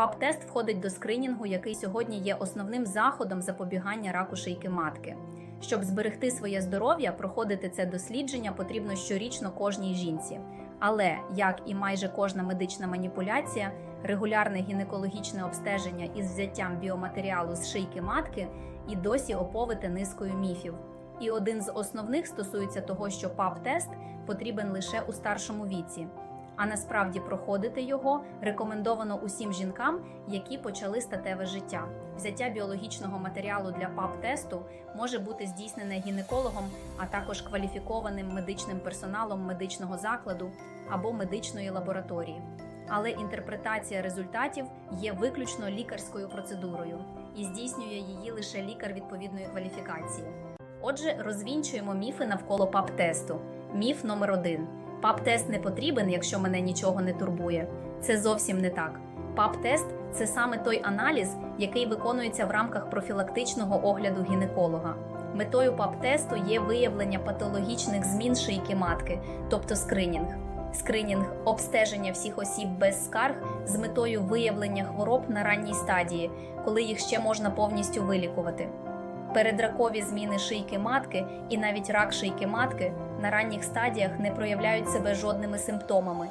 ПАП-тест входить до скринінгу, який сьогодні є основним заходом запобігання раку шийки матки. Щоб зберегти своє здоров'я, проходити це дослідження потрібно щорічно кожній жінці. Але, як і майже кожна медична маніпуляція, регулярне гінекологічне обстеження із взяттям біоматеріалу з шийки матки і досі оповите низкою міфів. І один з основних стосується того, що ПАП-тест потрібен лише у старшому віці. А насправді проходити його рекомендовано усім жінкам, які почали статеве життя. Взяття біологічного матеріалу для ПАП-тесту може бути здійснене гінекологом, а також кваліфікованим медичним персоналом медичного закладу або медичної лабораторії. Але інтерпретація результатів є виключно лікарською процедурою і здійснює її лише лікар відповідної кваліфікації. Отже, розвінчуємо міфи навколо ПАП-тесту. Міф номер один: ПАП-тест не потрібен, якщо мене нічого не турбує. Це зовсім не так. ПАП-тест це саме той аналіз, який виконується в рамках профілактичного огляду гінеколога. Метою ПАП-тесту є виявлення патологічних змін шийки матки, тобто скринінг. Скринінг обстеження всіх осіб без скарг з метою виявлення хвороб на ранній стадії, коли їх ще можна повністю вилікувати. Передракові зміни шийки матки і навіть рак шийки матки на ранніх стадіях не проявляють себе жодними симптомами